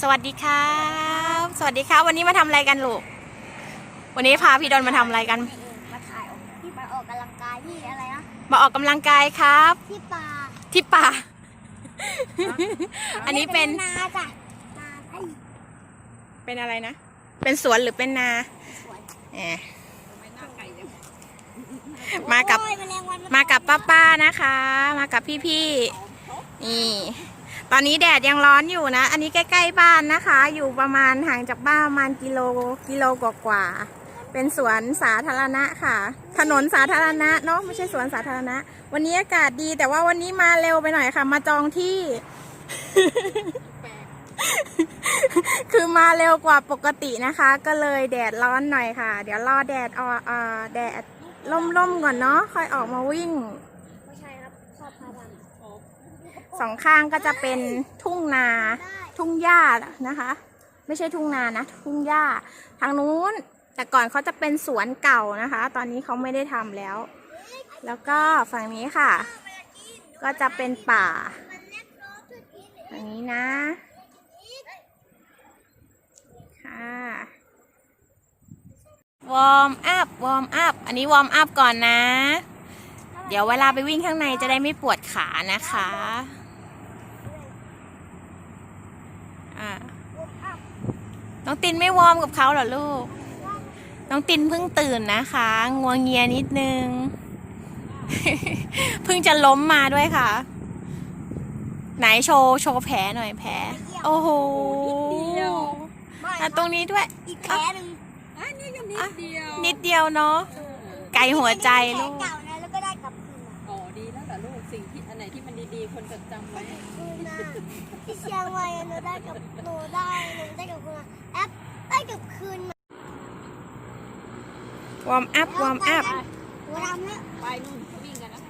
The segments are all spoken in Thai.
สวัสดีครับ สวัสดีครับ วันนี้มาทำอะไรกันลูก วันนี้พาพี่ดอนมาทำอะไรกัน มาถ่ายออกที่มาออกกำลังกายที่อะไรนะมาออกกำลังกายครับ ที่ป่าที่ป่า อันนี้เป็น นาจ้ะนาไอ้เป็นอะไรนะ เป็นสวนหรือเป็นนาสวนแหมมากับ โอ้ยแมลงวันมากับป้าป้าๆนะคะ มากับพี่ๆ นี่ ตอนนี้แดดยังร้อนอยู่นะ อันนี้ใกล้ๆบ้านนะคะ อยู่ประมาณห่างจากบ้านประมาณกิโลกิโลกว่าๆเป็นสวนสาธารณะค่ะ ถนนสาธารณะเนาะไม่ใช่สวนสาธารณะ วันนี้อากาศดีแต่ว่าวันนี้มาเร็วไปหน่อยค่ะ มาจองที่ คือมาเร็วกว่าปกตินะคะ ก็เลยแดดร้อนหน่อยค่ะ เดี๋ยวรอแดดอ่อแดดล่มๆก่อนเนาะค่อยออกมาวิ่ง ไม่ใช่ครับชอบพาด สองข้างก็จะเป็นทุ่งนาทุ่งหญ้านะคะ ไม่ใช่ทุ่งนานะทุ่งหญ้าทางนู้น แต่ก่อนเขาจะเป็นสวนเก่านะคะ ตอนนี้เขาไม่ได้ทำแล้ว แล้วก็ฝั่งนี้ค่ะ ก็จะเป็นป่าฝั่งนี้นะค่ะวอร์มอัพวอร์มอัพอันนี้วอร์มอัพก่อนนะ เดี๋ยวเวลาไปวิ่งข้างในจะได้ไม่ปวดขานะคะ อ่า น้องตินไม่วอร์มกับเขาเหรอลูก น้องตินเพิ่งตื่นนะคะ งัวงเงียนิดนึง เพิ่งจะล้มมาด้วยค่ะ ไหนโชว์โชว์แผลหน่อยแผล โอ้โหไม่อะตรงนี้ด้วย อีกแผลหนึ่งอันนี้ยังนิดเดียว นิดเดียวเนาะ ไกลหัวใจแผลลูก เชียงใหม่หนูได้กับหนูได้หนูได้กับคืนมาแอปได้กับคืนมาวอร์มอัพวอร์มอัพหนูทำแล้วไปนู่นเขาวิ่งกันนะ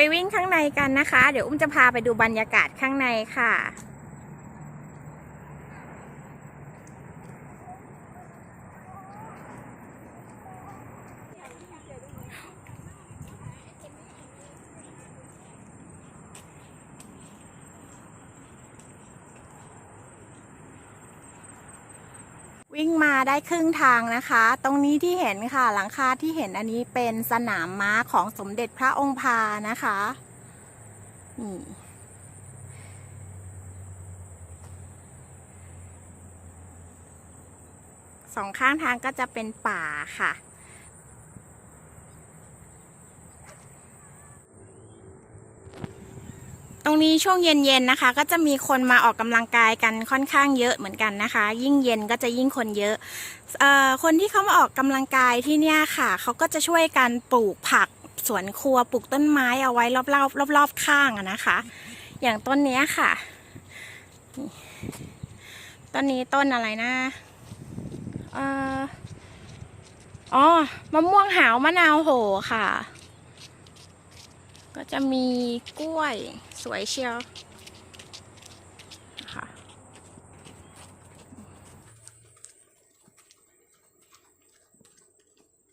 ไปวิ่งข้างในกันนะคะ เดี๋ยวอุ้มจะพาไปดูบรรยากาศข้างในค่ะ วิ่งมาได้ครึ่งทางนะคะ ตรงนี้ที่เห็นค่ะ หลังคาที่เห็นอันนี้เป็นสนามม้าของสมเด็จพระองค์พานะคะนี่สองข้างทางก็จะเป็นป่าค่ะ รงนี้ช่วงเย็นๆนะคะ ก็จะมีคนมาออกกำลังกายกันค่อนข้างเยอะเหมือนกันนะคะ ยิ่งเย็นก็จะยิ่งคนเยอะออคนที่เขามาออกกำลังกายที่เนี่ยค่ะเขาก็จะช่วยกันปลูกผักสวนครัวปลูกต้นไม้เอาไว้รอบๆรอบๆข้างนะคะ อย่างต้นนี้ค่ะต้นนี้ต้นอะไรนะอ่ออ๋อมะม่วงหาวมะนาวโหค่ะ ก็จะมีกล้วยสวยเชียวค่ะ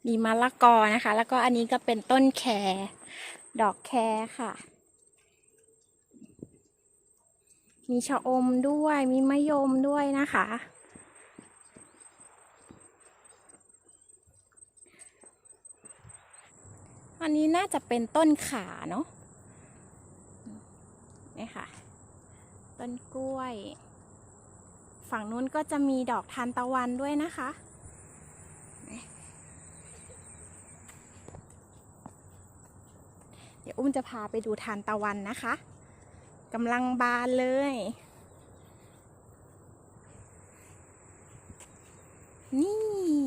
มีมะละกอนะคะ แล้วก็อันนี้ก็เป็นต้นแครดอกแครค่ะ มีชะอมด้วย มีมะยมด้วยนะคะ อันนี้น่าจะเป็นต้นขาเนาะนี่ค่ะ ต้นกล้วย ฝั่งนู้นก็จะมีดอกทานตะวันด้วยนะคะ เดี๋ยวอุ้มจะพาไปดูทานตะวันนะคะกำลังบานเลย นี่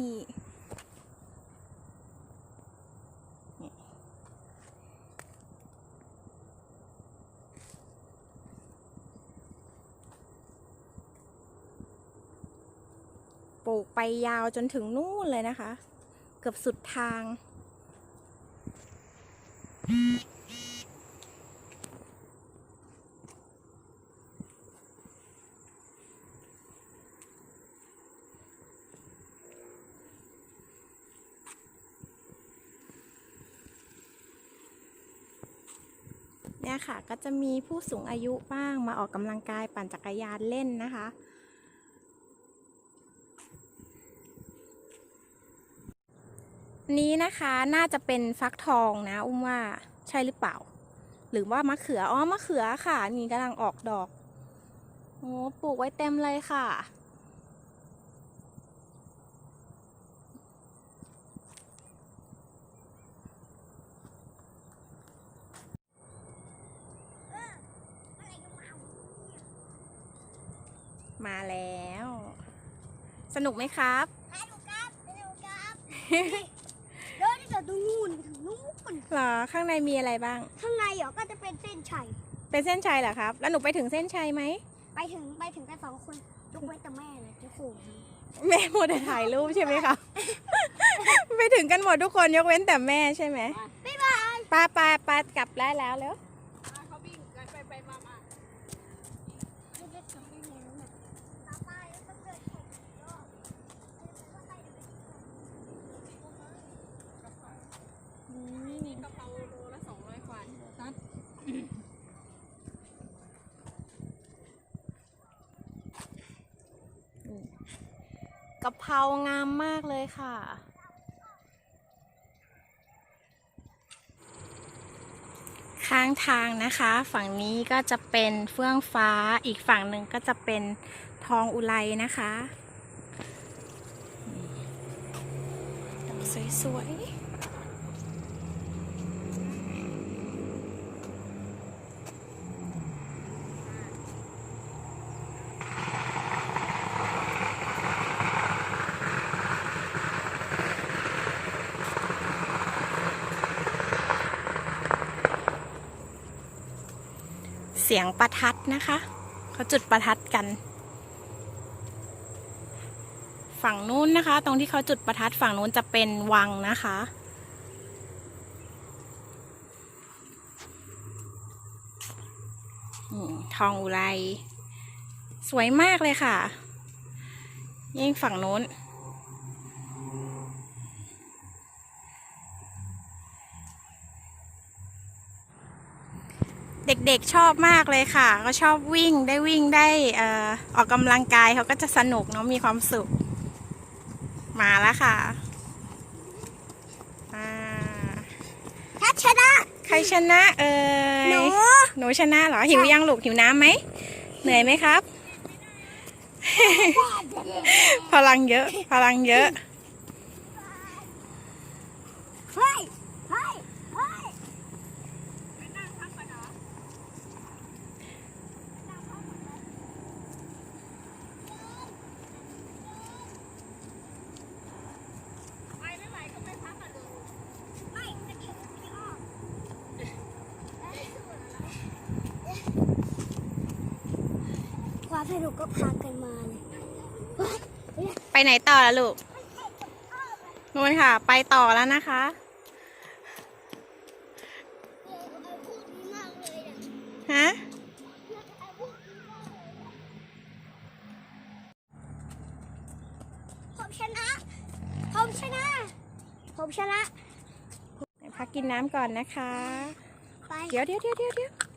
ปลูกไปยาวจนถึงนู่นเลยนะคะ เกือบสุดทาง เนี่ยค่ะก็จะมีผู้สูงอายุบ้างมาออกกำลังกายปั่นจักรยานเล่นนะคะ นี้นะคะน่าจะเป็นฟักทองนะ อุ้มว่าใช่หรือเปล่า หรือว่ามะเขืออ๋อมะเขือค่ะ นี่กำลังออกดอกโอ้ปลูกไว้เต็มเลยค่ะ มาแล้ว สนุกไหมครับฮัลโหลครับฮัลโหลครับเดินจาก ตรงนู้นถึงนู้นเหรอข้างในมีอะไรบ้าง ข้างในเหรอก็จะเป็นเส้นชัยเป็นเส้นชัยเหรอครับ แล้วหนูไปถึงเส้นชัยไหมไปถึงไปถึงกันสองคนยกเว้นแต่แม่เลยจะขู่แม่หมดแต่ถ่ายรูปใช่ไหมคะไปถึงกันหมดทุกคนยกเว้นแต่แม่ใช่ไหมบ๊ายบายป้าป้าป้ากลับได้แล้วแล้ว เขาวิ่งกันไปไปมามา ไม่ได้ทำได้ไงแล้วเนี่ยต่อไปก็เกิดแข่งอีกรอบเออแล้ว ก็ไปเดี๋ยวไปนี่กะเพราโลละสองร้อยกว่าตัดกะเพรางามมากเลยค่ะ ข้างทางนะคะ ฝั่งนี้ก็จะเป็นเฟื่องฟ้าอีกฝั่งหนึ่งก็จะเป็นทองอุไรนะคะ สวยๆ เสียงประทัดนะคะ เขาจุดประทัดกัน ฝั่งนู้นนะคะ ตรงที่เขาจุดประทัดฝั่งนู้นจะเป็นวังนะคะอทองอุไร สวยมากเลยค่ะ ยิ่งฝั่งนู้น เด็กๆชอบมากเลยค่ะ ก็ชอบวิ่งได้วิ่งได้เอ่อออกกำลังกายเขาก็จะสนุกเนาะมีความสุข มาแล้วค่ะอ่าถ้าชนะ ใครชนะเอ่ยหนูหนูชนะเหรอหิวยังลูกหิวน้ำไหมเหนื่อยไหมครับ พลังเยอะ พลังเยอะ เฮ้ยเฮ้ยเฮ้ย ไปไม่ไหวก็ไปพักอะลูก ไม่จะเข็นไม่ออกความ สนุกก็พากันมาเลยไปไหนต่อล่ะลูกนู่นค่ะ ไปต่อแล้วนะคะฮะผมชนะ ผมชนะ ผมชนะพักกินน้ำก่อนนะคะไปเดี๋ยวเดี๋ยวเดี๋ยวเดี๋ยว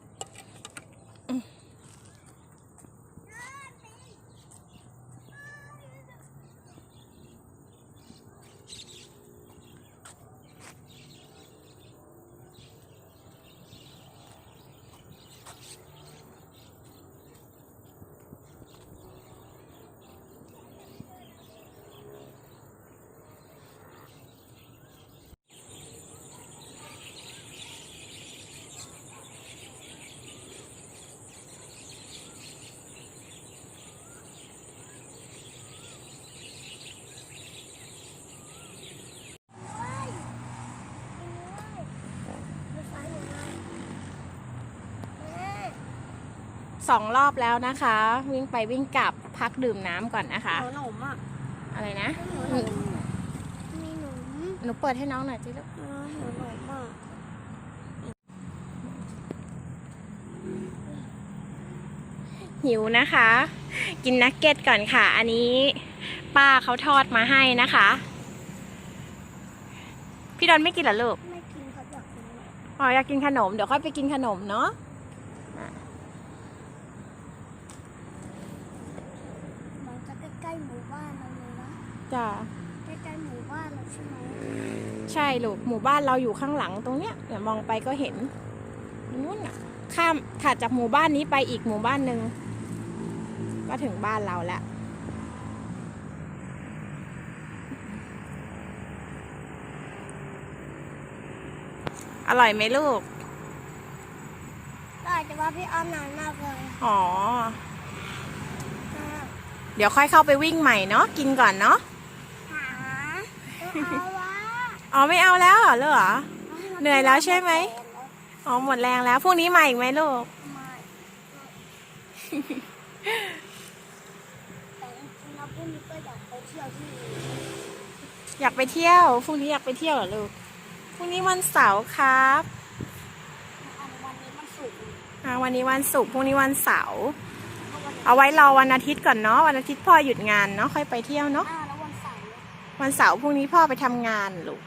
สองรอบแล้วนะคะ วิ่งไปวิ่งกลับพักดื่มน้ำก่อนนะคะขนมอะอะไรนะมีหนมหนูเปิดให้น้องหน่อยสิลูกอ๋อหนมอะหิวนะคะ กินนักเก็ตก่อนค่ะ อันนี้ป้าเขาทอดมาให้นะคะ พี่ดอนไม่กินเหรอลูกไม่กินเขาอยากกินอ๋ออยากกินขนม เดี๋ยวค่อยไปกินขนมเนาะ อ ล้ๆหมู่บ้านเราเลยนะ จ้ะใกล้ๆหมู่บ้านเราใช่ไหมใช่ลูกหมู่บ้านเราอยู่ข้างหลังตรงเนี้ยเดี๋ยวมองไปก็เห็นนู้นอะข้ามถัดจากหมู่บ้านนี้ไปอีกหมู่บ้านหนึ่งก็ถึงบ้านเราแล้วอร่อยไหมลูกได้แต่ว่าพี่อ้อมนานมากเลยอ๋อมากเดี๋ยวค่อยเข้าไปวิ่งใหม่เนาะกินก่อนเนาะหาเอาวะอ๋อไม่เอาแล้วเหรอเหรอเหนื่อยแล้วใช่ไหมอ๋อหมดแรงแล้วพรุ่งนี้มาอีกไหมลูกม่แต่พรุ่งนี้ก็อยากไปเที่ยวที่อยากไปเที่ยวพรุ่งนี้อยากไปเที่ยวเหรอลูกพรุ่งนี้วันเสาร์ครับอันวันนี้มันสุกร์อ่าวันนี้วันศุกร์พรุ่งนี้วันเสาร์เพราะวันนี้เอาไว้รอวันอาทิตย์ก่อนเนาะวันอาทิตย์พ่อหยุดงานเนาะค่อยไปเที่ยวเนาะ วันเสาร์พรุ่งนี้พ่อไปทำงานลูก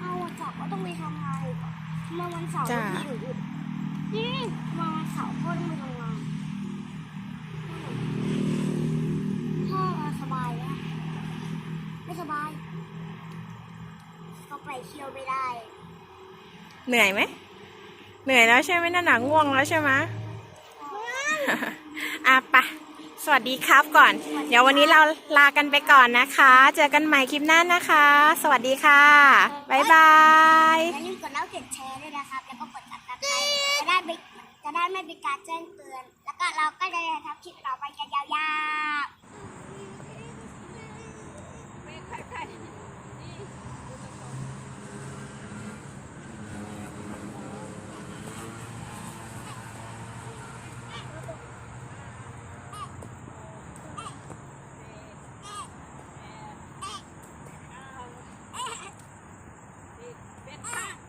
อ้าววันเสาร์ก็ต้องไปทำงานอีกเหรอเมื่อวันเสาร์จ้ะที่อยู่หยุดนี่เมื่อวันเสาร์พ่อต้องไปทำงานพ่อสบายนะไม่สบายก็ไปเที่ยวไม่ได้ เหนื่อยไหมเหนื่อยแล้วใช่ไหมนั่นหนังง่วงแล้วใช่ไหมอะไปะ สวัสดีครับก่อน เดี๋ยววันนี้เราลากันไปก่อนนะคะ เจอกันใหม่คลิปหน้านะคะ สวัสดีค่ะ บ๊ายบายอย่าลืมกดไลค์กดแชร์ด้วยนะครับ แล้วก็กดติดตามจะได้ไม่จะได้ไม่เป็นการแจ้งเตือน แล้วก็เราก็จะทำคลิปต่อไปกันยาวๆ เป็น